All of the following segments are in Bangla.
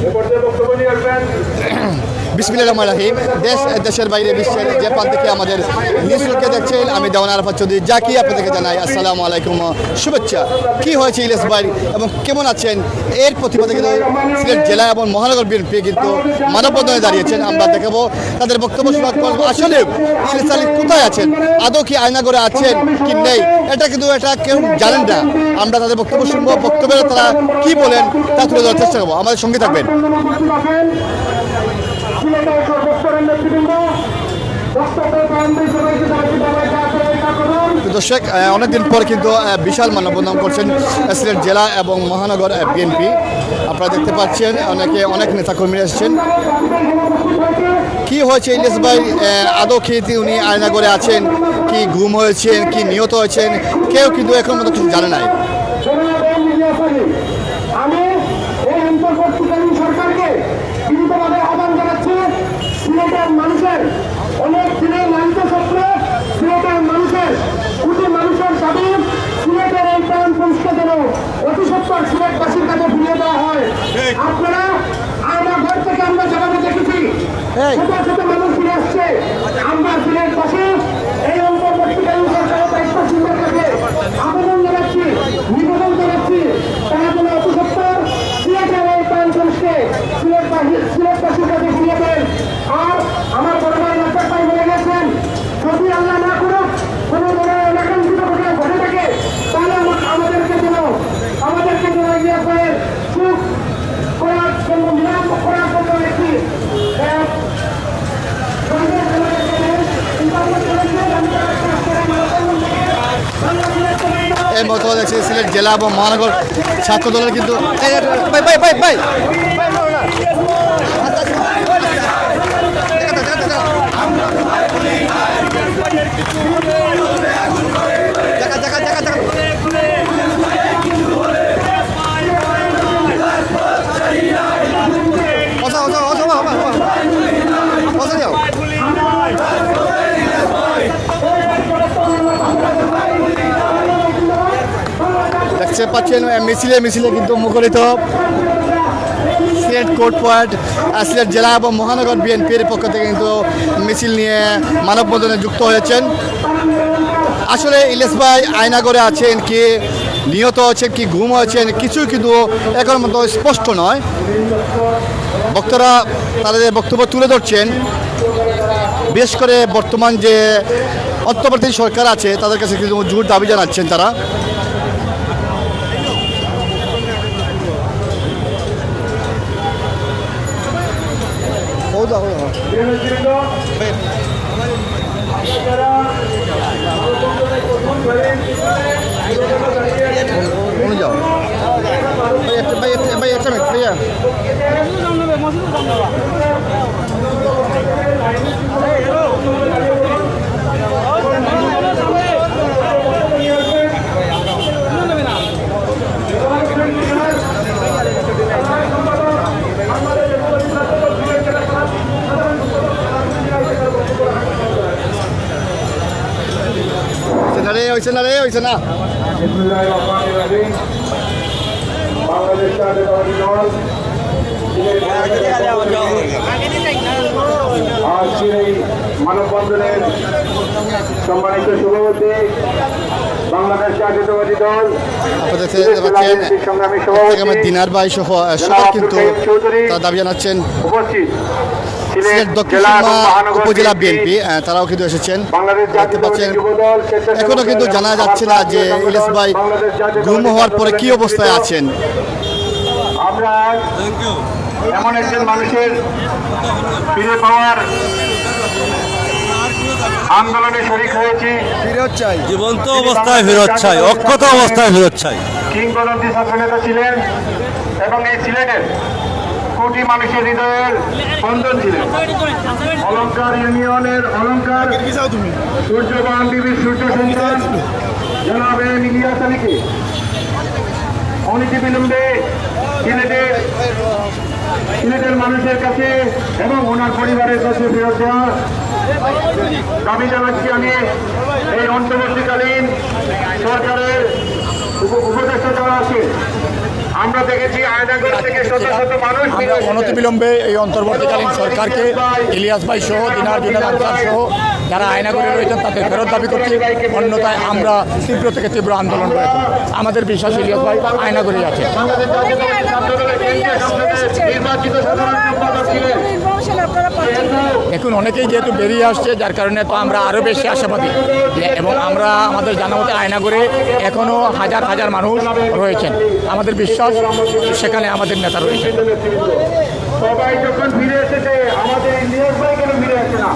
Deportivo Comunio Albán. বিসমিল্লাহ রহমান রাহিম। দেশ, দেশের বাইরে, বিশ্বের যে প্রান্ত থেকে আমাদের নিউজকে দেখছেন, আমি দেওয়ান আরাফাত চৌধুরী। জাকি আপনাদেরকে জানাই, আসসালামু আলাইকুম, শুভেচ্ছা। কি হয়েছে ইলিশ ভাই এবং কেমন আছেন? এর প্রতিবাদে কিন্তু সিলেট জেলা এবং মহানগর বিএনপি কিন্তু মানববন্ধনে দাঁড়িয়েছেন। আমরা দেখাবো তাদের বক্তব্য শোনা করব আসলে ইলিশ আলী কোথায় আছেন? আদৌ কি আয়নাগরে আছেন কি নেই? এটা কিন্তু এটা কেউ জানেন না। আমরা তাদের বক্তব্য শুনব, বক্তব্যে তারা কি বলেন তা তুলে ধরার চেষ্টা করব। আমাদের সঙ্গে থাকবেন। দর্শক অনেকদিন পর কিন্তু বিশাল মানববন্ধন করছেন সিলেট জেলা এবং মহানগর বিএনপি। আপনারা দেখতে পাচ্ছেন, অনেকে, অনেক নেতাকর্মী এসেছেন। কি হয়েছে ইলিশ ভাই? আদৌ তি- উনি আয়নাগরে আছেন? কি ঘুম হয়েছেন? কি নিহত হয়েছেন? কেউ কিন্তু এখন মতো কিছু জানে নাই জনগণ নির্বাচনী আমি এই অন্তর্বর্তীকালীন সরকারকে বিনীতভাবে আহ্বান জানাচ্ছি সিলেটের মানুষের অনেক দিনের লালিত স্বপ্ন সিলেটের মানুষের কোটি মানুষের দাবি সিলেটের এই প্রাণ পুরস্কার যেন অতি সত্তর সিলেটবাসীর কাছে ফিরিয়ে দেওয়া হয়। আপনারা আমরা ঘর থেকে আমরা জবাবে দেখেছি। এই। ছোট ছোট মানুষ ফিরে আসছে। আমরা সিলেটবাসী এই অন্তর্বর্তীকালীন সরকারের দায়িত্বশীলদের কাছে আবেদন জানাচ্ছি নিবেদন জানাচ্ছি তারা যেন অতি সত্তর সিলেটের এই প্রান্তকে সিলেটবাসী সিলেটবাসীর কাছে ফিরিয়ে দেন আর আমার বড় ভাই রাজ্জাক ভাই বলে গেছেন যদি আল্লাহ না করুক কোনো বড় এলাকাঙ্কিত ঘটনা ঘটে থাকে তাহলে আমা- আমাদেরকে যেন আমাদেরকে যেন ইয়ে করে সুখ করার জন্য নিরাপদ করার জন্য একটি আহ, সন্দেহ আমাদের জন্য ইন্টারনেট করেছে, আমি তার কাছ থেকে বাংলাদেশের এর মতো দেখছি সিলেট জেলা এবং মহানগর ছাত্র দলের কিন্তু দেখতে পাচ্ছেন মিছিলে মিছিলে কিন্তু মুখরিত। সিলেট কোর্ট পয়েন্ট সিলেট জেলা এবং মহানগর বিএনপির পক্ষ থেকে কিন্তু মিছিল নিয়ে মানববন্ধনে যুক্ত হয়েছেন। আসলে ইলেশ ভাই আয়নাগরে আছেন কি, নিহত আছেন কি ঘুম আছেন, কিছুই কিন্তু এখন মতো স্পষ্ট নয়। বক্তারা তাদের বক্তব্য তুলে ধরছেন। বিশেষ করে বর্তমান যে অন্তর্বর্তী সরকার আছে, তাদের কাছে কিন্তু জোর দাবি জানাচ্ছেন তারা। কোন যাও ভাই ভাই একটা মিনিট ভাইয়া হয়েছে না রে হয়েছে না। আজকের এই মানববন্ধনের সম্মানিত সভাপতি বাংলাদেশ জাতীয়তাবাদী দল সংগ্রামী সভাপতি দিনার ভাই সহ কিন্তু দাবি জানাচ্ছেন। উপস্থিত। সিলেট দক্ষিণ মহানগর উপজেলা বিএনপি তারাও কিন্তু এসেছেন দেখতে পাচ্ছেন এখনও কিন্তু জানা যাচ্ছে না যে ইলিশ ভাই গুম হওয়ার পরে কি অবস্থায় আছেন আমরা এমন একজন মানুষের ফিরে পাওয়ার আন্দোলনে শরিক হয়েছি জীবন্ত অবস্থায় ফেরত চাই অক্ষত অবস্থায় ফেরত চাই কিংবদন্তি ছাত্র নেতা ছিলেন এবং এই সিলেটের কোটি মানুষের হৃদয়ের স্পন্দন ছিলেন অলঙ্কার ইউনিয়নের অলঙ্কার সূর্যবান বিবির সূর্য সন্তান জনাবে ইলিয়াস আলীকে অনীতি বিলম্বে সিলেটের সিলেটের মানুষের কাছে এবং ওনার পরিবারের কাছে ফেরত দেওয়া দাবি জানাচ্ছি আমি এই অন্তর্বর্তীকালীন সরকারের উপ- উপদেষ্টা যারা আছে আমরা দেখেছি আয়নাগর থেকে শত শত মানুষ আমরা অনতিবিলম্বে এই অন্তর্বর্তীকালীন সরকারকে ইলিয়াস ভাই সহ দিনার জুনার আনসার সহ যারা আয়নাগরে রয়েছেন তাদের ফেরত দাবি করছি। অন্যথায় আমরা তীব্র থেকে তীব্র আন্দোলন করে আমাদের বিশ্বাস ইলিয়াস ভাই আয়নাগরে আছে। এখন অনেকেই যেহেতু বেরিয়ে আসছে যার কারণে তো আমরা আরও বেশি আশাবাদী। এবং আমরা আমাদের জানা মতে আয়নাগরে এখনও হাজার হাজার মানুষ রয়েছেন। আমাদের বিশ্বাস সেখানে আমাদের নেতা রয়েছে। সবাই যখন ফিরে এসেছে, আমাদের ইন্ডিয়াস ভাই কেন ফিরে আসে না?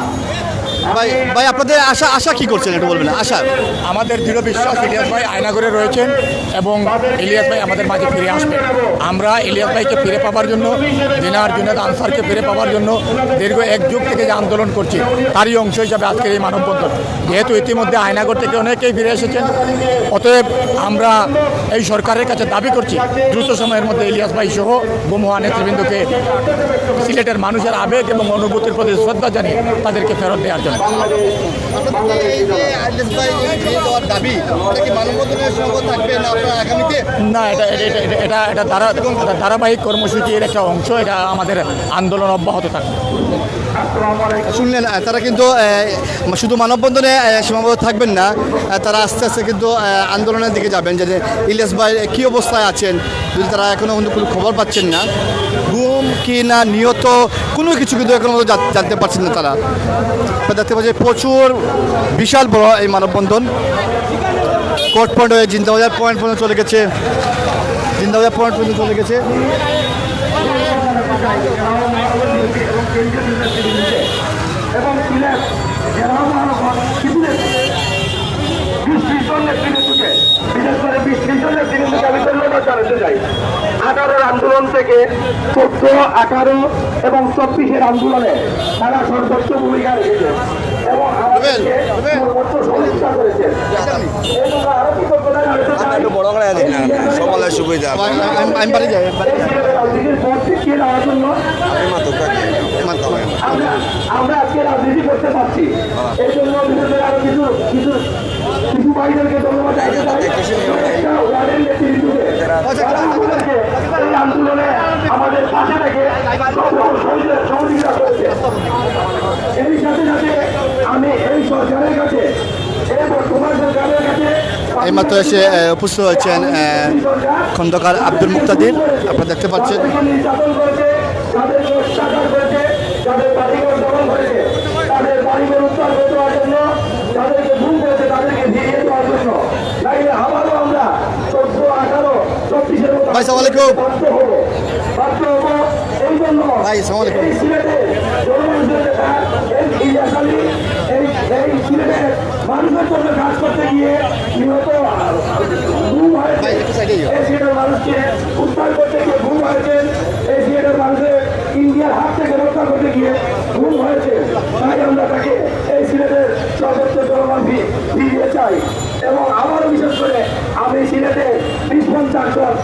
ভাই ভাই, আপনাদের আশা আশা কি করছেন একটু বলবেন? আশা? আমাদের দৃঢ় বিশ্বাস, ইলিয়াস ভাই আয়নাগরে রয়েছেন এবং ইলিয়াস ভাই আমাদের মাঝে ফিরে আসবেন। আমরা ইলিয়াস ভাইকে ফিরে পাওয়ার জন্য, দিনার জুনেদ আনসারকে ফিরে পাওয়ার জন্য দীর্ঘ এক যুগ থেকে যে আন্দোলন করছি, তারই অংশ হিসাবে আজকের এই মানববন্ধন। যেহেতু ইতিমধ্যে আয়নাগর থেকে অনেকেই ফিরে এসেছেন, অতএব আমরা এই সরকারের কাছে দাবি করছি, দ্রুত সময়ের মধ্যে ইলিয়াস ভাই সহ গুমোহা নেতৃবৃন্দকে সিলেটের মানুষের আবেগ এবং অনুভূতির প্রতি শ্রদ্ধা জানিয়ে তাদেরকে ফেরত দেওয়ার জন্য। থাকবে না, এটা এটা- ধারা ধারাবাহিক কর্মসূচির একটা অংশ, এটা আমাদের আন্দোলন অব্যাহত থাকবে। শুনলেন তারা কিন্তু শুধু মানববন্ধনে সীমাবদ্ধ থাকবেন না তারা আস্তে আস্তে কিন্তু আন্দোলনের দিকে যাবেন। যে যে ইলিয়াস ভাই কী অবস্থায় আছেন? যদি তারা এখনও কিন্তু কোনো খবর পাচ্ছেন না। কি না, নিয়ত, কোনো কিছু কিন্তু এখনও জা- জানতে পারছেন না তারা। দেখতে পাচ্ছি প্রচুর বিশাল বড় এই মানববন্ধন। কোর্ট পয়েন্ট হয়ে জিন্দাবাজার পয়েন্ট পর্যন্ত চলে গেছে। জিন্দাবাজার পয়েন্ট পর্যন্ত চলে গেছে। এবং সিলেট জেলা মহানগর সিলেট বৃষ্টির জন্য নেতৃত্বকে বিশেষ করে বৃষ্টির জন্য নেতৃত্বকে আমি ধন্যবাদ জানাতে চাই আঠারোর আন্দোলন থেকে চোদ্দ আঠারো এবং চব্বিশের আন্দোলনে তারা সর্বোচ্চ ভূমিকা রেখেছে এবং আমাদেরকে সর্বোচ্চ সহযোগিতা করেছে। সুবিধা। আমি- বাড়ি যাই জন্য মানতে হবে। আমরা আমরা আজকে রাজনীতি করতে পারছি। এই জন্য আরও কিছু কিছু কিছু ভাইদেরকে ধন্যবাদ জানাতে চাই একটা ওয়ার্ডের নেতৃত্বে যারা আমাদেরকে এই আন্দোলনে আমাদের পাশে থেকে সহযোগিতা সহযোগিতা করেছে। এই সাথে সাথে আমি এই সরকারের কাছে এই বর্তমান সরকারের কাছে এইমাত্র এসে উপস্থিত হয়েছেন খন্দকার আব্দুল মুক্তাদির। আপনারা দেখতে পাচ্ছেন তাদেরকে নির্যাতন করেছে তাদেরকে অত্যাচার করেছে তাদের বাড়িঘর দখল করেছে তাদের বাড়িঘর উদ্ধার করে দেওয়ার জন্য তাদেরকে ভুল করেছে তাদেরকে ফিরিয়ে দেওয়ার জন্য তাইলে আবারও আমরা চোদ্দ আঠারো চব্বিশের মতো ভাই, সালামালাইকুম ভাই, সালাম আলাইকুম। এই সিলেটে জনমানুষের নেতা এই ইলিয়াস আলী এই এই সিলেটের মানুষের জন্য কাজ করতে গিয়ে নিহত গুম হয়েছে ভাই, একটু সাইডে যাও। এই সিলেটের মানুষকে উদ্ধার করতে গিয়ে ঘুম হয়েছে এই সিলেটের মানুষের ইন্ডিয়ার হাত থেকে রক্ষা করতে গিয়ে ঘুম হয়েছে তাই আমরা তাকে এই সিলেটের সর্বোচ্চ জনগণ ফি- ফিরিয়ে চাই এবং আবারও বিশেষ করে আমি সিলেটে বিশ পঞ্চাশ জন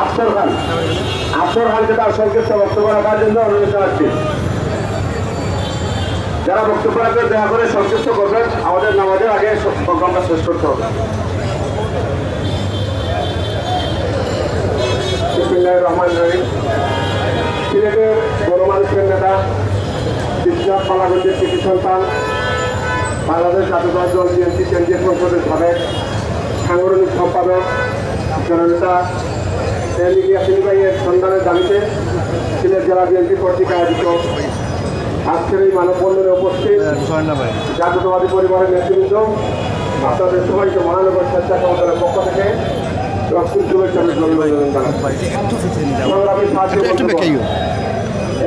আফসর খান। আফসর খানকে তার সংক্ষিপ্ত বক্তব্য রাখার জন্য অনুরোধ জানাচ্ছি। যারা বক্তব্য রাখবেন, দয়া করে সংক্ষিপ্ত করবেন। আমাদের নামাজের আগে প্রোগ্রামটা শেষ করতে হবে। সাংগঠনিক সম্পাদক, জননেতা সিনিভাইয়ের সন্ধানের দাবিতে সিলেট জেলা বিএনপি কর্তৃক আয়োজিত আজকের এই মানববন্ধনে উপস্থিত জাতীয়তাবাদী পরিবারের নেতৃবৃন্দ আপনাদের সবাইকে মহানগর স্বেচ্ছাসেবক দলের পক্ষ থেকে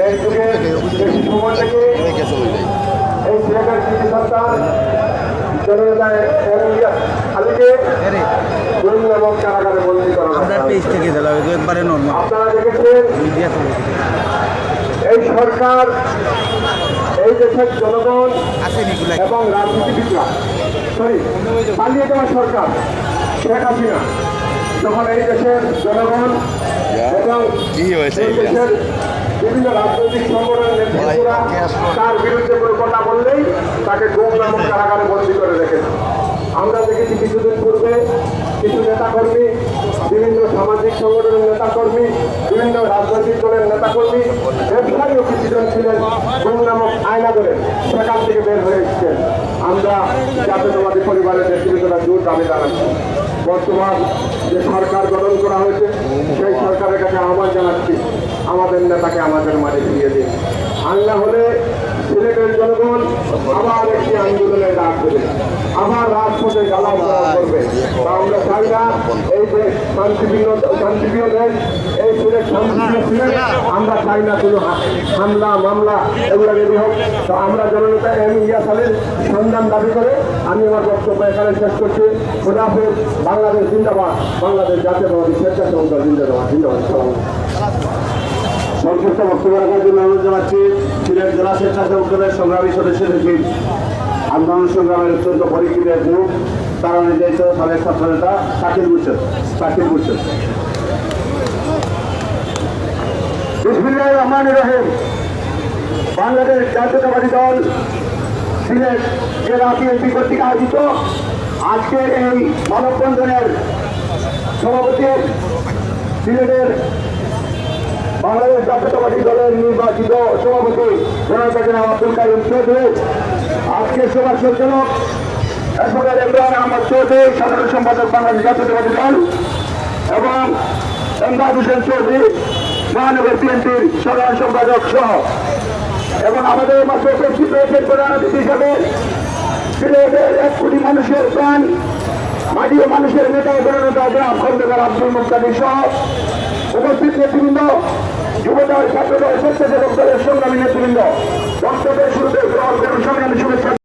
এই যুগে এই সিলেটের কৃষি এলিয়াস আলীকে জৈন এবং কারাগারে বন্দী করা। পেজ থেকে দিলাম একবারে নর্মাল আপনারা দেখেছেন এই সরকার এই দেশের জনগণ এবং রাজনীতিবিদরা। সরি পালিয়ে যাওয়া সরকার শেখ হাসিনা। যখন এই দেশের জনগণ এবং এই দেশের বিভিন্ন রাজনৈতিক সংগঠনের নেতৃত্বরা তার বিরুদ্ধে কোনো কথা বললেই তাকে গুম নামক কারাগারে বন্দী করে রেখেছে। আমরা দেখেছি কিছুদিন পূর্বে কিছু নেতাকর্মী বিভিন্ন সামাজিক সংগঠনের নেতাকর্মী বিভিন্ন রাজনৈতিক দলের নেতাকর্মী ব্যবসায়ীও কিছুজন ছিলেন গুম নামক আয়না ধরে সেখান থেকে বের হয়ে এসেছেন। আমরা জাতীয়তাবাদী পরিবারের নেতৃত্বরা জোর দাবি জানাচ্ছি। বর্তমান যে সরকার গঠন করা হয়েছে সেই সরকারের কাছে আহ্বান জানাচ্ছি। আমাদের নেতাকে আমাদের মাঝে দিয়ে দিন। না হলে জনগণ আবার একটি আন্দোলনের ডাক দেবে। আবার রাজপথে পোড়াও করবে। তা আমরা চাই না এই যে শান্তিপ্রিয় শান্তিপ্রিয় দেশ এই সিলেট শান্তিপ্রিয় আমরা চাই না কোনো হামলা মামলা এগুলো রেডি হোক তো আমরা জননেতা এম ইয়াস আলীর সন্ধান দাবি করে আমি আমার বক্তব্য এখানে শেষ করছি। খোদাফেজ বাংলাদেশ জিন্দাবাদ। বাংলাদেশ জাতীয়তাবাদী স্বেচ্ছাসেবক দল জিন্দাবাদ জিন্দাবাদ। সংক্ষিপ্ত বক্তব্য রাখার জন্য অনুরোধ জানাচ্ছি, সিলেট জেলা স্বেচ্ছাসেবক দলের সংগ্রামী সদস্য সচিব, আন্দোলন সংগ্রামের অত্যন্ত পরিচিত এক গ্রুপ তারা নির্যাতিত সাবেক ছাত্র নেতা শাকিল বুসেন শাকিল বুসেন বিসমিল্লাহ বাংলাদেশ জাতীয়তাবাদী দল সিলেট জেলা বিএনপি কর্তৃক আয়োজিত আজকের এই মানববন্ধনের সভাপতি সিলেটের বাংলাদেশ জাতীয়তাবাদী দলের নির্বাচিত সভাপতি জনতা আব্দুল কাইম চৌধুরী। আজকে সভা সঞ্চালক ইমরান আহমদ চৌধুরী, সাধারণ সম্পাদক বাংলাদেশ জাতীয়তাবাদী দল এবং এমদাদ হোসেন চৌধুরী, মহানগর বিএনপির সাধারণ সম্পাদক সহ। এবং আমাদের মাত্র উপস্থিত রয়েছেন প্রধান অতিথি হিসাবে সিলেটের এক কোটি মানুষের প্রাণ মানুষের নেতা জননেতা গ্রাম খন্দকার আব্দুল মুক্তাদি সহ উপস্থিত নেতৃবৃন্দ যুবদল ছাত্রদল স্বেচ্ছাসেবক দলের সংগ্রামী নেতৃবৃন্দ বক্তব্যের শুরুতে গ্রহণ সংগ্রামী শুভেচ্ছা।